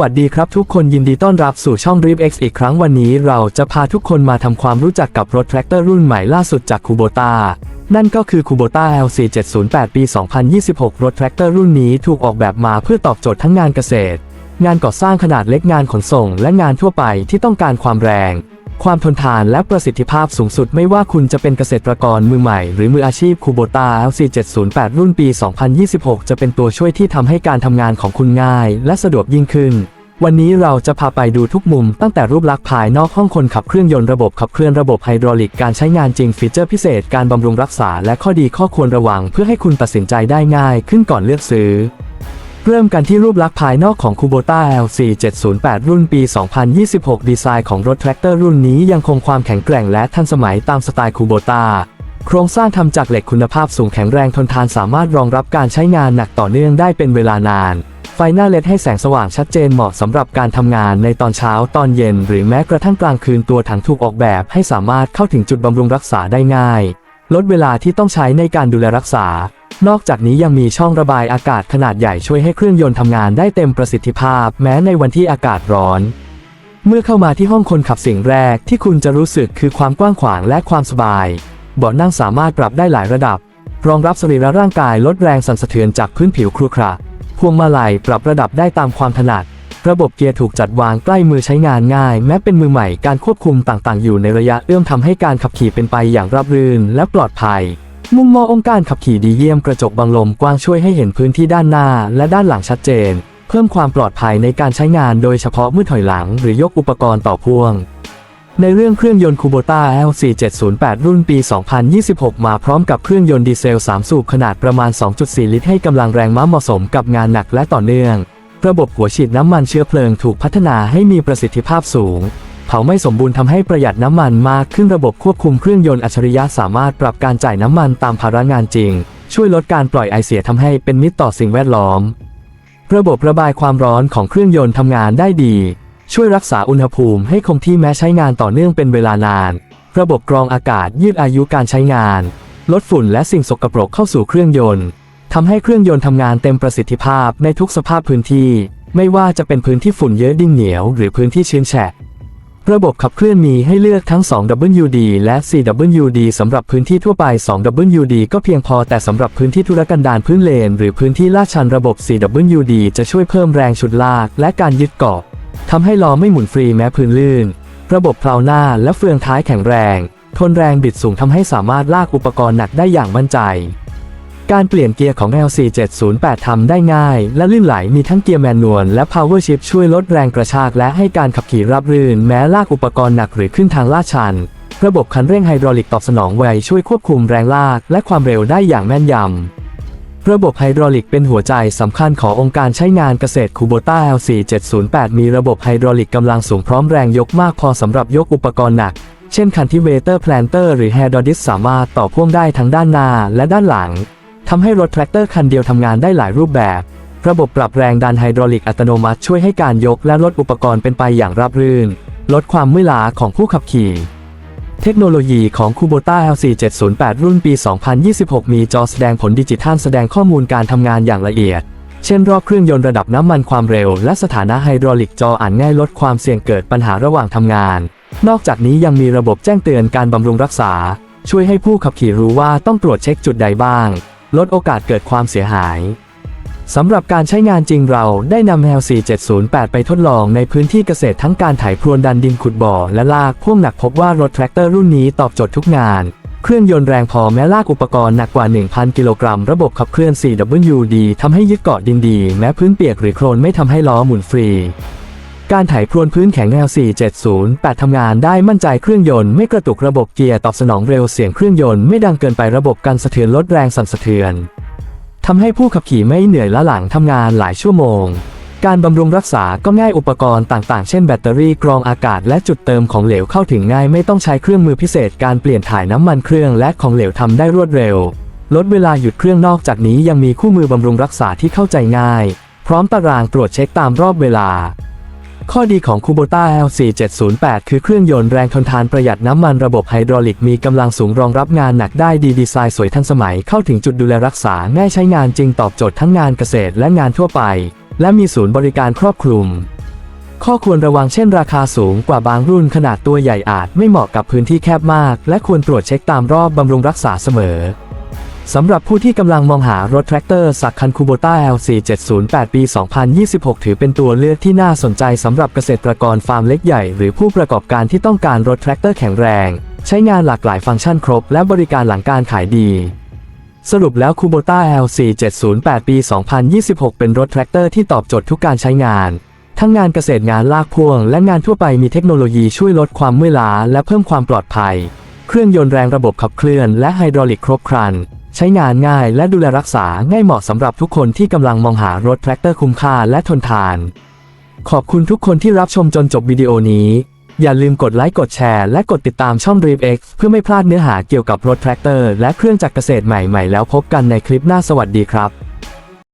วัสดีครับทุกคนยินดีต้อนรับสู่ช่อง Drip X อีกครั้งวันนี้เราจะพาทุกคนมาทำความรู้จักกับรถแทรกเตอร์รุ่นใหม่ล่าสุดจากคูโบตานั่นก็คือ Kubota LC 708ปี 2026 รถแทรกเตอร์รุ่นนี้ถูกออกแบบมาเพื่อตอบโจทย์ทั้งงานเกษตร งานก่อสร้างขนาดเล็กงานขนส่ง และงานทั่วไปที่ต้องการความแรง ความทนทานและประสิทธิภาพสูงสุดไม่ว่าคุณจะเป็นเกษตรกรมือใหม่หรือมืออาชีพ Kubota LC 708 รุ่นปี 2026 จะเป็นตัวช่วยที่ทำให้การทำงานของคุณง่าย และสะดวกยิ่งขึ้น วันนี้เราจะพาไปดูทุกมุมตั้งแต่รูปลักษณ์ภายนอกห้องคนขับเครื่องยนต์ระบบขับเคลื่อนระบบไฮดรอลิกการใช้งานจริงฟีเจอร์พิเศษการบำรุงรักษาและข้อดีข้อควรระวังเพื่อให้คุณตัดสินใจได้ง่ายขึ้นก่อนเลือกซื้อ เริ่มกันที่รูปลักษณ์ภายนอกของ Kubota LC 708 รุ่นปี 2026 ดีไซน์ของรถแทรกเตอร์รุ่นนี้ยังคงความแข็งแกร่งและทันสมัยตามสไตล์ Kubota โครงสร้างทำจากเหล็กคุณภาพสูงแข็งแรงทนทานสามารถรองรับการใช้งานหนักต่อเนื่องได้เป็นเวลานาน ไฟหน้าเลดให้แสงสว่างชัดเจนเหมาะสำหรับการทำงานในตอนเช้าตอนเย็น หรือแม้กระทั่งกลางคืนตัวถังถูกออกแบบ ให้สามารถเข้าถึงจุดบำรุงรักษาได้ง่าย ลดเวลาที่ต้องใช้ในการดูแลรักษา นอกจากนี้ยังมีช่องระบายอากาศขนาดใหญ่ช่วยให้เครื่องยนต์ทำงานได้เต็มประสิทธิภาพ แม้ในวันที่อากาศร้อน เมื่อเข้ามาที่ห้องคนขับสิ่งแรกที่คุณจะรู้สึกคือความกว้างขวางและความสบาย เบาะนั่งสามารถปรับได้หลายระดับ รองรับสรีระร่างกายลดแรงสั่นสะเทือนจากพื้นผิวครุขระพวงมาลัยปรับระดับได้ตามความถนัด ระบบเกียร์ถูกจัดวางใกล้มือใช้งานง่าย แม้เป็นมือใหม่การควบคุมต่างๆ อยู่ในระยะเอื้อมทำให้การขับขี่เป็นไปอย่างราบรื่นและปลอดภัย มุมมององค์การขับขี่ดีเยี่ยมกระจกบังลมกว้างช่วยให้เห็นพื้นที่ด้านหน้าและด้านหลังชัดเจน เพิ่มความปลอดภัยในการใช้งานโดยเฉพาะเมื่อถอยหลัง หรือยกอุปกรณ์ต่อพ่วงในเรื่องเครื่องยนต์ Kubota LC 708 รุ่นปี 2026 มาพร้อมกับเครื่องยนต์ดีเซล 3 สูบขนาดประมาณ 2.4 ลิตรให้กำลังแรงม้าเหมาะสมกับงานหนักและต่อเนื่อง ระบบหัวฉีดน้ำมันเชื้อเพลิงถูกพัฒนาให้มีประสิทธิภาพสูง เผาไม่สมบูรณ์ทำให้ประหยัดน้ำมันมากขึ้นระบบควบคุมเครื่องยนต์อัจฉริยะสามารถปรับการจ่ายน้ำมันตามภาระงานจริง ช่วยลดการปล่อยไอเสียทำให้เป็นมิตรต่อสิ่งแวดล้อม ระบบระบายความร้อนของเครื่องยนต์ทำงานได้ดี ช่วยรักษาอุณหภูมิให้คงที่แม้ใช้งานต่อเนื่องเป็นเวลานาน ระบบกรองอากาศยืดอายุการใช้งาน ลดฝุ่นและสิ่งสกปรกเข้าสู่เครื่องยนต์ ทำให้เครื่องยนต์ทำงานเต็มประสิทธิภาพในทุกสภาพพื้นที่ ไม่ว่าจะเป็นพื้นที่ฝุ่นเยอะดิ้งเหนียว หรือพื้นที่ชื้นแฉะระบบขับเคลื่อนมีให้เลือกทั้ง 2WD และ 4WD สำหรับพื้นที่ทั่วไป 2WD ก็เพียงพอแต่สำหรับพื้นที่ธุรกันดารพื้นเลน หรือพื้นที่ลาดชันระบบ 4WD จะช่วยเพิ่มแรงฉุดลาก และการยึดเกาะทำให้ล้อไม่หมุนฟรีแม้พื้นลื่น ระบบเพลาหน้าและเฟืองท้ายแข็งแรง ทนแรงบิดสูงทำให้สามารถลากอุปกรณ์หนักได้อย่างมั่นใจ การเปลี่ยนเกียร์ของ LC 708 ทำได้ง่ายและลื่นไหลมีทั้งเกียร์แมนนวลและ Power Shift ช่วยลดแรงกระชากและให้การขับขี่ราบรื่น แม้ลากอุปกรณ์หนักหรือขึ้นทางลาดชัน ระบบคันเร่งไฮดรอลิกตอบสนองไวช่วยควบคุมแรงลากและความเร็วได้อย่างแม่นยำ ระบบไฮดรอลิกเป็นหัวใจสำคัญขององค์การใช้งานเกษตร Kubota LC 708 มีระบบไฮดรอลิกกำลังสูงพร้อมแรงยกมากพอสำหรับยกอุปกรณ์หนักเช่นคันที่เวเตอร์แพลนเตอร์หรือแฮดอดิสสามารถต่อพ่วงได้ทั้งด้านหน้าและด้านหลัง ทำให้รถแทรกเตอร์คันเดียวทำงานได้หลายรูปแบบ ระบบปรับแรงดันไฮดรอลิกอัตโนมัติช่วยให้การยกและลดอุปกรณ์เป็นไปอย่างราบรื่น ลดความเมื่อยล้าของผู้ขับขี่ เทคโนโลยีของ Kubota LC 708 รุ่นปี 2026 มีจอแสดงผลดิจิทัลแสดงข้อมูลการทำงานอย่างละเอียด เช่นรอบเครื่องยนต์ระดับน้ำมันความเร็ว และสถานะไฮดรอลิกจออ่านง่ายลดความเสี่ยงเกิดปัญหาระหว่างทำงาน นอกจากนี้ยังมีระบบแจ้งเตือนการบำรุงรักษา ช่วยให้ผู้ขับขี่รู้ว่าต้องตรวจเช็คจุดใดบ้าง ลดโอกาสเกิดความเสียหายสำหรับการใช้งานจริงเราได้นำ LC 708 ไปทดลองในพื้นที่เกษตรทั้งการไถพรวนดันดินขุดบ่อ และลากพ่วงหนักพบว่ารถแทรกเตอร์รุ่นนี้ตอบโจทย์ทุกงาน เครื่องยนต์แรงพอแม้ลากอุปกรณ์หนักกว่า 1,000 กิโลกรัม ระบบขับเคลื่อน 4WD ทำให้ยึดเกาะดินดี แม้พื้นเปียกหรือโคลนไม่ทำให้ล้อหมุนฟรี การไถพรวนพื้นแข็ง L4 708 ทำงานได้มั่นใจเครื่องยนต์ไม่กระตุกระบบเกียร์ตอบสนองเร็วเสียงเครื่องยนต์ไม่ดังเกินไประบบกันสะเทือนลดแรงสั่นสะเทือนทำให้ผู้ขับขี่ไม่เหนื่อยล้าหลังทำงานหลายชั่วโมง การบำรุงรักษาก็ง่ายอุปกรณ์ต่างๆ เช่นแบตเตอรี่กรองอากาศและจุดเติมของเหลวเข้าถึงง่าย ไม่ต้องใช้เครื่องมือพิเศษการเปลี่ยนถ่ายน้ำมันเครื่องและของเหลวทำได้รวดเร็ว ลดเวลาหยุดเครื่องนอกจากนี้ยังมีคู่มือบำรุงรักษาที่เข้าใจง่าย พร้อมตารางตรวจเช็คตามรอบเวลา ข้อดีของ Kubota LC 708 คือเครื่องยนต์แรงทนทานประหยัดน้ำมันระบบไฮดรอลิกมีกำลังสูงรองรับงานหนักได้ดีดีไซน์สวยทันสมัยเข้าถึงจุดดูแลรักษาง่ายใช้งานจริงตอบโจทย์ทั้งงานเกษตรและงานทั่วไป และมีศูนย์บริการครอบคลุม ข้อควรระวังเช่นราคาสูงกว่าบางรุ่นขนาดตัวใหญ่อาจไม่เหมาะกับพื้นที่แคบมาก และควรตรวจเช็คตามรอบบำรุงรักษาเสมอ สำหรับผู้ที่กำลังมองหารถแทรกเตอร์สักคันคูโบต้า LC 708 ปี 2026 ถือเป็นตัวเลือกที่น่าสนใจสำหรับเกษตรกรฟาร์มเล็กใหญ่ หรือผู้ประกอบการที่ต้องการรถแทรกเตอร์แข็งแรง ใช้งานหลากหลายฟังก์ชันครบ และบริการหลังการขายดี สรุปแล้ว Kubota LC 708 ปี 2026 เป็นรถแทรกเตอร์ที่ตอบโจทย์ทุกการใช้งาน ทั้งงานเกษตรงานลากพ่วง และงานทั่วไปมีเทคโนโลยีช่วยลดความเมื่อยล้าและเพิ่มความปลอดภัย เครื่องยนต์แรงระบบขับเคลื่อน และไฮดรอลิกครบครัน ใช้งานง่ายและดูแลรักษาง่ายเหมาะสำหรับทุกคนที่กำลังมองหารถแทรกเตอร์คุ้มค่าและทนทาน ขอบคุณทุกคนที่รับชมจนจบวิดีโอนี้ อย่าลืมกดไลค์กดแชร์และกดติดตามช่อง Dream X เพื่อไม่พลาดเนื้อหาเกี่ยวกับรถแทรกเตอร์และเครื่องจักรเกษตรใหม่ๆ แล้วพบกันในคลิปหน้าสวัสดีครับ